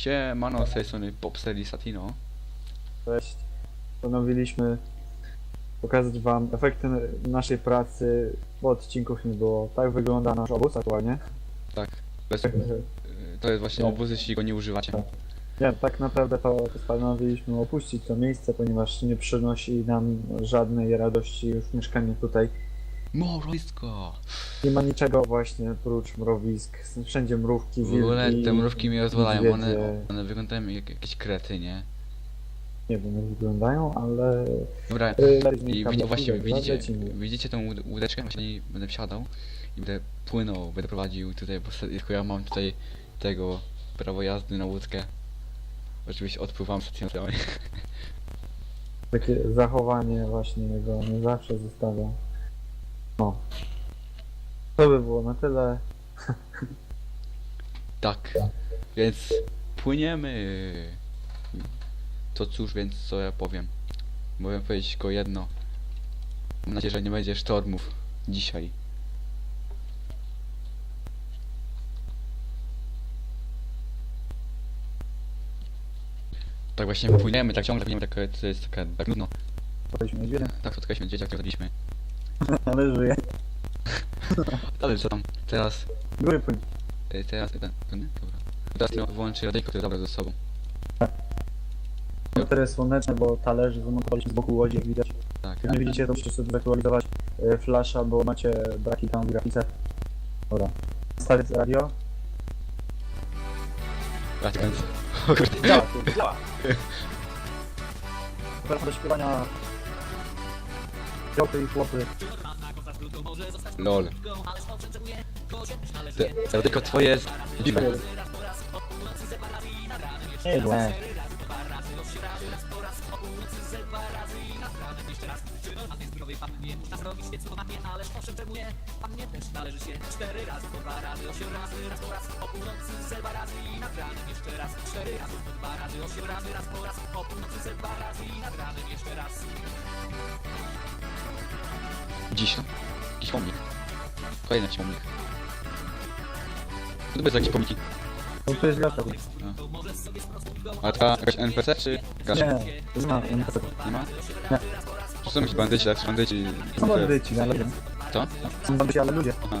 Siemano, z tej strony Popsteady Satino. Cześć. Postanowiliśmy pokazać wam efekty naszej pracy, bo odcinków nie było. Tak wygląda nasz obóz aktualnie. Tak, bez, Tak, to jest właśnie Tak. obóz, jeśli go nie używacie. Nie, tak naprawdę to postanowiliśmy opuścić to miejsce, ponieważ nie przynosi nam żadnej radości już mieszkanie tutaj. Morowisko! Nie ma niczego właśnie oprócz mrowisk. Wszędzie mrówki, W ogóle te mrówki mnie rozwalają, one, niedźwiedzie. one wyglądają jak jakieś krety, nie? Nie wiem jak wyglądają, ale... Dobra, Yy, i widzi, właśnie widzicie, widzicie tą łód- łódeczkę? Właśnie będę wsiadał i będę płynął, będę prowadził tutaj, bo se- tylko ja mam tutaj tego prawo jazdy na łódkę. Oczywiście odpływam stacjonarnie. Takie zachowanie właśnie jego nie zawsze zostawia. No. To by było na tyle. Tak, więc płyniemy. To cóż, więc co ja powiem? Mogę powiedzieć tylko jedno. Mam nadzieję, że nie będzie sztormów dzisiaj. Tak właśnie płyniemy, tak ciągle płyniemy, tak, to jest taka, tak nudno. Niedźwiedzia, Tak spotkaliśmy dzieciak, który robiliśmy. Ale żyje. Ale co tam? Teraz, Góry płyń. y, teraz, ten, ten, dobra. Teraz tylko włączy radyjko, który zabrał ze sobą. Baterie słoneczne, bo talerze zamontowaliśmy z boku łodzi, jak widać. Tak. Jak nie widzicie, to musicie sobie zaktualizować e, flasha, bo macie braki tam w grafice. Dobra. Stawiać radio. Tak, więc. O kurde. Działa, tu, działa. Teraz do śpiewania. Chłopy i chłopy. Lol. Te, radyjko twoje jest dziwne. Dziś. Jakiś pomnik. Kolejny jakiś pomnik. Co to jest jakieś pomniki? No to jest wiatr. A ta jakaś NPC czy jakaś? Nie, nie ma, ma. Nie ma? Nie. To są jakieś bandyci, tak? Bandyci. Są bandyci, ale ludzie. To? Są bandyci, ale ludzie. Aha.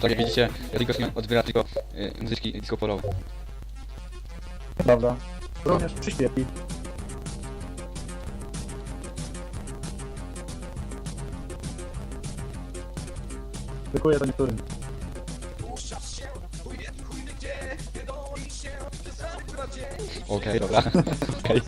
Tak jak widzicie, tylko sobie odbiera tylko y, muzyczki disco polowe. Dobra. Również przyśpiewi. Dziękuję to niektórym. Okej, dobra. Okej.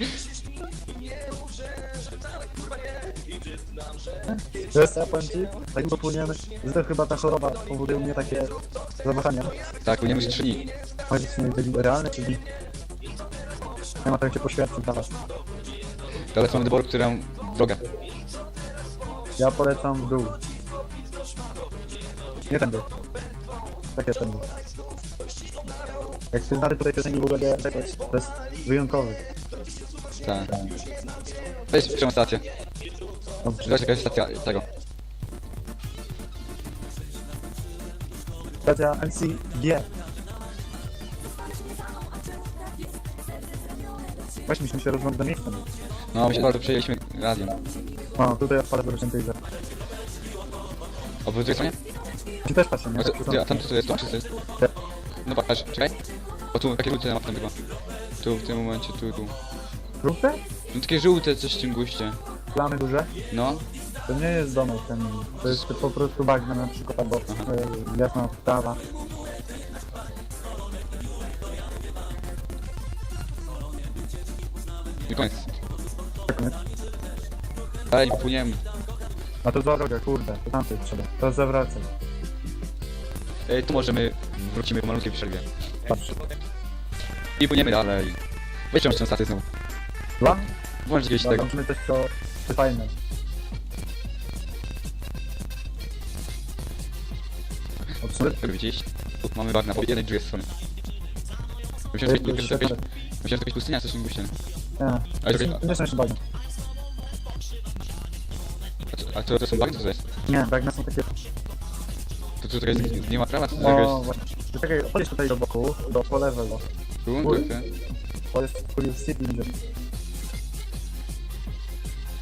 Wiesz co, ja powiem ci, tak długo płyniemy, że to chyba ta choroba powoduje u mnie takie zawahania. Tak, 3 dni. Powiedz mi, to realne czy nie? Nie ma tak się poświadczyć dla was. Mamy wyboru, którą drogę. Ja polecam w dół. Nie tędy. Tak jest tędy. Jak się znary tutaj piosenki w ogóle nie czekać, to jest wyjątkowy. Tak. Weź przełącz stację. Dobrze. Weź jakaś stacja tego. Stacja NCG. Weź myśmy się rozglądać miejscem. No, my się bardzo przejęliśmy radiem. O, tutaj odpada do za. O, po drugiej stronie? Ci też patrzę, nie? Tak, co, tu ty, a tam co to jest? To, czy to jest? No patrz, czekaj. O tu, takie żółte na tam tylko. Tu, w tym momencie, tu, tu. Żółte? No takie żółte coś w tym guście. Plamy duże? No. To nie jest domek ten. To jest po prostu bagna na przykład, albo e, jasna trawa. I koniec. Tak, nie? Dalej płyniemy. A to zła droga, kurde, to tamtej trzeba. To zawracaj. E, tu możemy, wrócimy po malutkiej przerwie. Patrz. I płyniemy dalej. Weź jeszcze stację znowu. Dwa? Włącz gdzieś tego. coś co... co fajne. Tu mamy bagna po jednej drugiej stronie. Myślę, że to parę. Myślę, że to jakaś pustynia, coś nie puściane. Nie. Ale to, To nie są jeszcze bagna. a to, to są bagna, co to jest? Nie, bagna są takie... To co to jest, nie ma prawa, to to jakaś... O, właśnie. Czekaj, podejdź tutaj do boku, do po level. o. Tu, tu, tu. To jest Curiosity Ninja.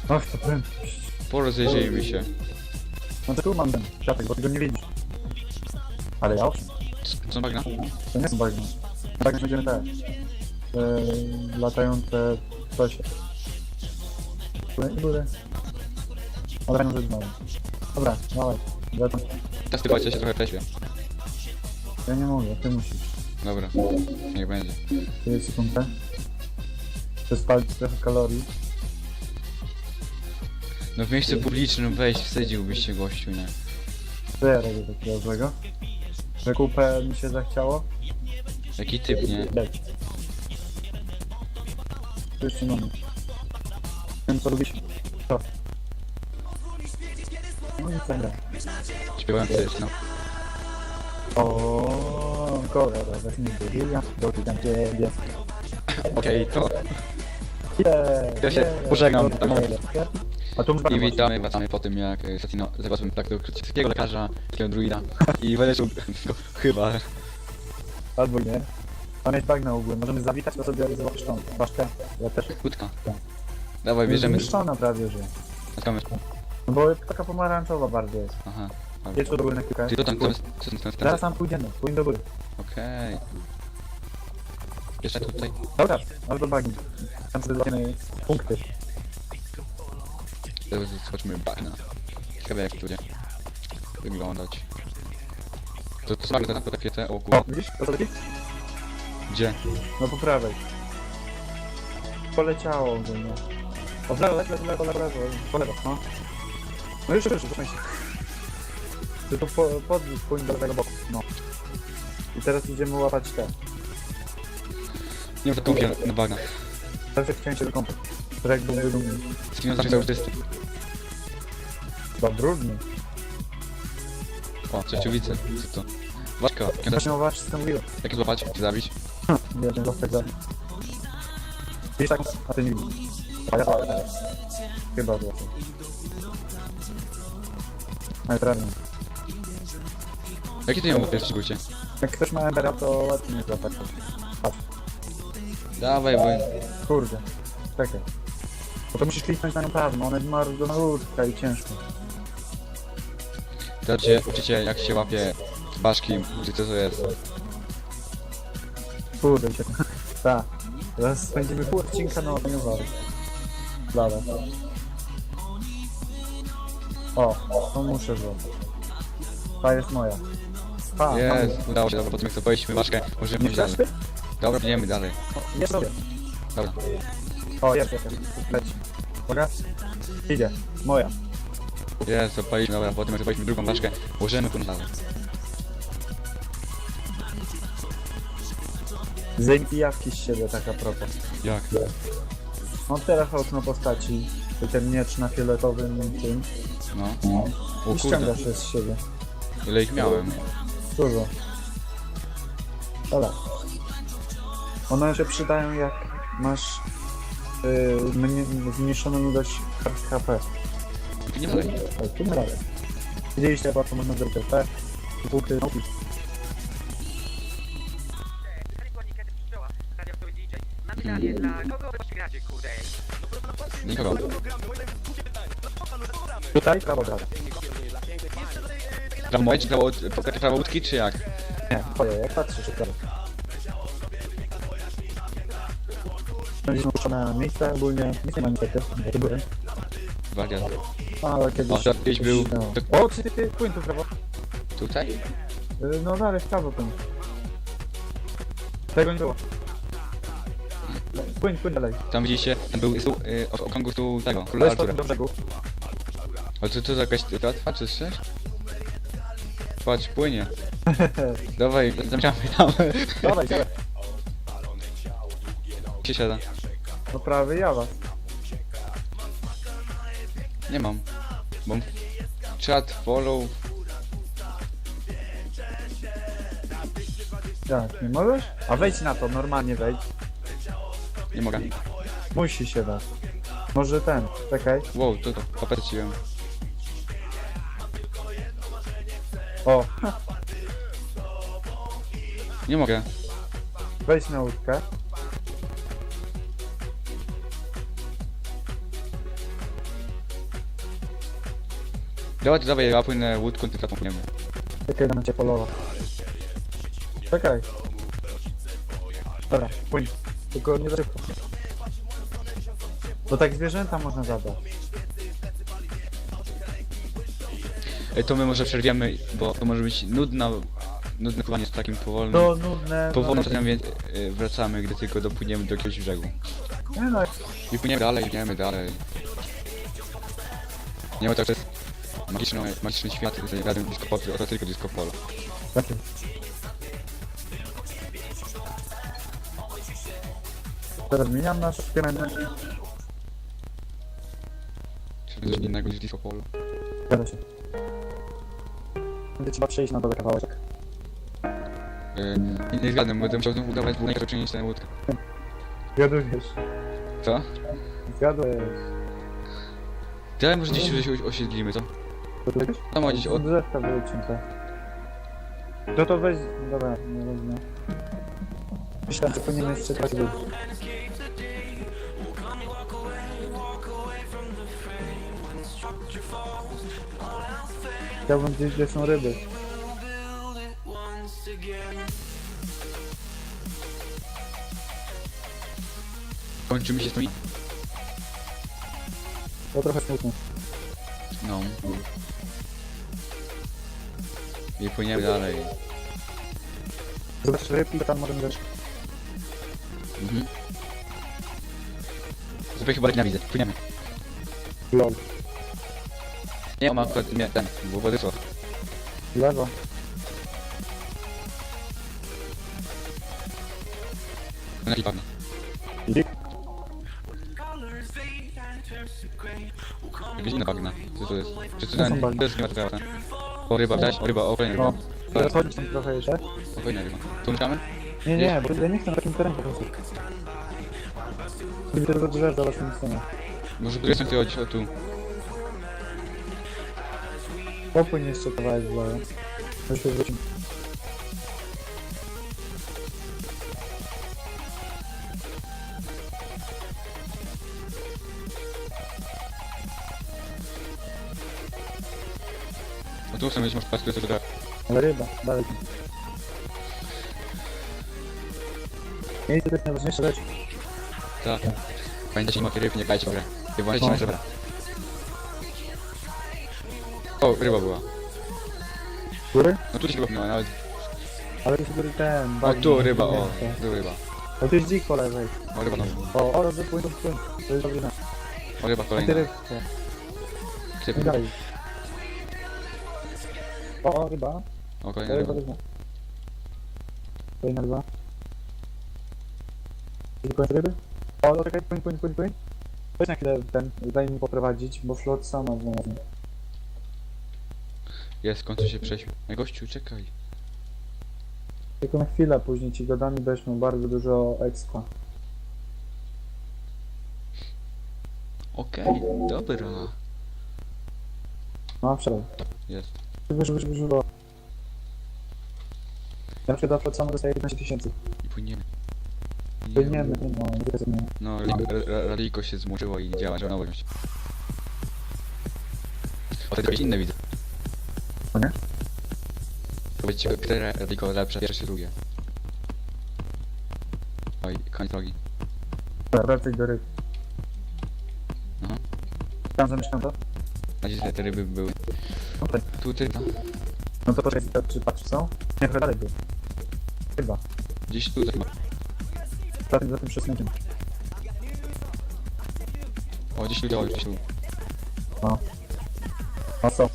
Ach, to prędkość. Porozejrzyjmy się. No to tu mam ten kwiatek, bo ty go nie widzisz. Ale ja owszem, To są bagna? to nie są bagna. Na bagna będziemy te... Yy, latające coś. Góry i góry. Od rana rzecz. Dobra, dawaj. Patrz, ja się trochę preśpię. ja nie mogę, ty musisz. Dobra, niech będzie. Ty sekundę. Chcę spalić trochę kalorii. No w miejscu publicznym weź, wstydziłbyś się gościu, nie? Co ja robię takiego złego? Że kupę mi się zachciało? Jaki typ, nie? Leć. Jeszcze mamy. Wiem co lubisz. Co? No i dobra. Śpiewałem też, no. O, kolor, weźmie William, dotykam ciebie. Okej, to... Yeah, Ja się yeah, pożegnam. dotykam ciebie. A tu I witamy, wracamy po tym jak e, Satino zobaczymy tak do krótkiego lekarza, takiego druida i szukał go, chyba. Albo nie. Tam jest bagna ogólnie, możemy zawitać, to sobie zobaczysz tą baszkę. Ja też. Kłódka. Dawaj, bierzemy. Zniszczona prawie, że. Natkamy. No bo taka pomarańczowa bardzo jest. Aha. Jedź do góry na chwilkę. Ty to tam, tam, tam, tam, Zaraz tam pójdziemy, pójdź do góry. Okej. Jeszcze tutaj. Dobra, aż do bagni. Tam sobie punkty. Teraz Zobaczmy bagna. Ciekawe jak to będzie wyglądać. To, to są bagna, to takie te, o O, widzisz? To co taki? Gdzie? No po prawej. Poleciało ogólnie. O, w lewo, lewo, lewo, lewo, lewo, lewo, po lewo, no. No już, już, już. Ty tu po, podwóz pójdź do lewego boku, no. I teraz idziemy łapać te. Nie wiem, to na bagnach. Zawsze chciałem się wykąpać. Brzeg był. Satino zawsze cały czysty. Chyba brudny. O, cieciowice. Co to? Ważka, jak, Właśnie o was co mówiłem. jak złapać? Czy zabić? Nie, ten zostak za... Widzisz tak, a ty nie widzisz. A ja Chyba było. Ale prawda. Jaki ty ją łapiesz, Gucie? Jak ktoś ma embera, to łatwiej nie złapać. Patrz. Dawaj, bo... Kurde. Czekaj. Bo to musisz kliknąć na nią prawą, ona jest bardzo malutka i ciężka. Cię uczycie jak się łapie baszki, co to jest. Kurde, cię. Tak. Teraz spędzimy pół odcinka na. Dla was. O, to muszę złapać. Ta jest moja. Mam Jest, udało się, dobra, po tym jak to powiedzieliśmy baszkę, możemy Nie iść dalej. chcesz? Dobra, idziemy dalej. Nie sobie. Dobra. O, jest, jest, jest. Leci. Uwaga. Idzie. Moja. Jest, zapaliśmy, dobra, po tym jak zapaliśmy drugą baszkę, możemy pójść dalej. Zdejmij jawki z siebie, taka propos. Jak? Mam teraz okno postaci. I ten miecz na fioletowym tym. No. I O kurde, ściągasz je z siebie. ile ich miałem. Dużo. Dobra. One się przydają jak masz yy, mnie- zmniejszoną ilość kart HP. Nie dalej. Ale tu dalej. Widzieliście, jak łatwo można zrobić te punkty dla kogo wy gracie, kurde? Nikogo. Tutaj prawo, prawo. Prawo moje, czy prawo, prawo łódki, czy jak? Nie, twoje, jak patrzysz, to prawo. Będziemy puszczone miejsce ogólnie. Nic nie ma niestety, bo to były. Ale kiedyś... O, tam gdzieś był- No. O, ty, ty, ty, płyń tu w prawo. Tutaj? Y, No dalej, w prawo płyń. Tego nie było. Płyń, płyń dalej. Tam widzicie, tam był stół, y, o- okrągły stół tego, króla Weź Artura. do brzegu. Ale to, to jakaś tratwa, czy coś? Patrz, płynie. Dawaj, zamierzamy tam. Dawaj, dawaj. Gdzie siada? No prawy ja was. Nie mam. Mam chat, follow. Jak, nie możesz? A wejdź na to, normalnie wejdź. Nie mogę. Musi się dać. Może ten, czekaj. Wow, to to, popatrzyłem. O, Nie mogę. wejdź na łódkę. Dawaj, dawaj, ja płynę łódką, ty tam płyniemy. Czekaj, będę cię polował. Czekaj. Dobra, płyń. Tylko nie za szybko. Bo tak zwierzęta można zabrać. Ej, to my może przerwiemy, bo to może być nudna, nudne pływanie z takim powolnym. To nudne. Powolnym no, czasem więc y, wracamy, gdy tylko dopłyniemy do jakiegoś brzegu. Nie no, I płyniemy dalej, płyniemy dalej. Nie ma tak, to jest magiczny, magiczny świat, tutaj razem disco polo, to tylko disco polo. takie. Teraz zmieniam nasz kierunek. Czy coś innego niż disco polo? Zgadza się. Będzie trzeba przejść na dole kawałeczek. Yy, nie, zgadzam, będę musiał znów udawać dwójkę, żeby przenieść tę łódkę. Zgadujesz. Co? Zgadujesz. Dawaj może gdzieś się osiedlimy, co? Jakieś? Tam ma gdzieś od... Drzewka były cięte. No to weź... Dobra, nie wezmę. Myślałem, że powinienem jeszcze tak być. Chciałbym gdzieś, gdzie są ryby. Kończy mi się to mi? To trochę smutne. No. I płyniemy dalej. Zobacz rybki, tam możemy też... Mhm. Sobie chyba nienawidzę, płyniemy. Lol. Nie, mam akurat nie, ten, bo Władysław. Lewo. Na padnie. Lik. Inne bagna. Co to jest? Czy to To są bagna. to jest nie ma ten. O ryba, dać, o ryba, o kolejna ryba. No. Chodzisz tam trochę jeszcze. O kolejna ryba. Tu mieszkamy? Nie, nie, bo ja nie chcę na takim terenie po prostu. Gdyby tylko drzew zobacz tym stronie. Może tu jestem ty chodź, o tu. Popłyń jeszcze kawałek w lewo. To się wrócimy. Tu mieć, może patrzeć, co to Ale ryba, dalej. Miejsce to jest najważniejsza rzecz. Tak. Pamiętajcie, macie ryb, nie grajcie w grę. Nie włączajcie No. na żebra. O, ryba była. Góry? No tu się chyba miała, nawet. Ale to jest góry ten, O, bagno, tu ryba, o. mięso. Tu ryba. O, tu jest dzik po lewej. O, ryba, no. O, o, dobrze, płyń, płyń. To jest dobry znak. O, ryba Ty kolejna. rybko. Typ. I dalej. O, ryba. O, kolejna Ryba, ryba. Kolejna ryba. Czyli koniec ryby? O, no czekaj, płyń, płyń, płyń, płyń. Weź na chwilę ten, daj mi poprowadzić, bo flot sama znalazłem. Jest, w końcu się prześmiał. Ej, gościu, czekaj. Tylko na chwilę, później ci go dam i będziesz miał bardzo dużo expa. Okej, dobra. No, wsiadaj. Jest. Wyż, wyż, wyż, wyż. Ja na przykład flot sama dostaje 15 tysięcy. I płyniemy. Płyniemy, no, nie No, Raliko- Ra- Ra- Raliko się zmoczyło i działa, trzeba nowość. O, to jakieś inne widzę. O nie? Powiedzcie, które Raliko lepsze, pierwsze drugie. Oj, koniec drogi. Dobra, wracaj do ryb. Aha. Tam zamieszkam to? A gdzie te ryby były? Tutaj. Tutaj, no. No to poczekaj, to- czy patrz, są? Nie, chyba dalej był. Chyba. Gdzieś tutaj chyba. Za tym, za tym przesunięciem. O, gdzieś tu, gdzieś tu. A co?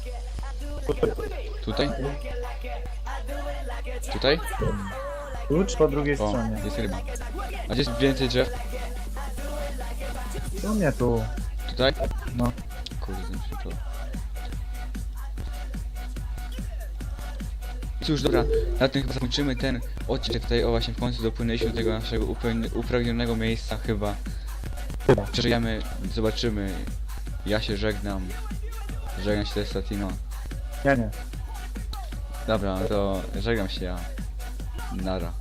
Tutaj? Tutaj? Klucz po drugiej O, stronie. jest ryba. A gdzie jest więcej drzew? Tu nie tu. Tutaj? No. Kurde, nie przeczułem. Cóż, dobra, na tym chyba zakończymy ten odcinek tutaj, o właśnie w końcu dopłynęliśmy do tego naszego upragnionego miejsca chyba. Chyba. Przeżyjemy, zobaczymy. Ja się żegnam. Żegnam się też Latino. Ja nie. Dobra, no to żegnam się ja. Nara.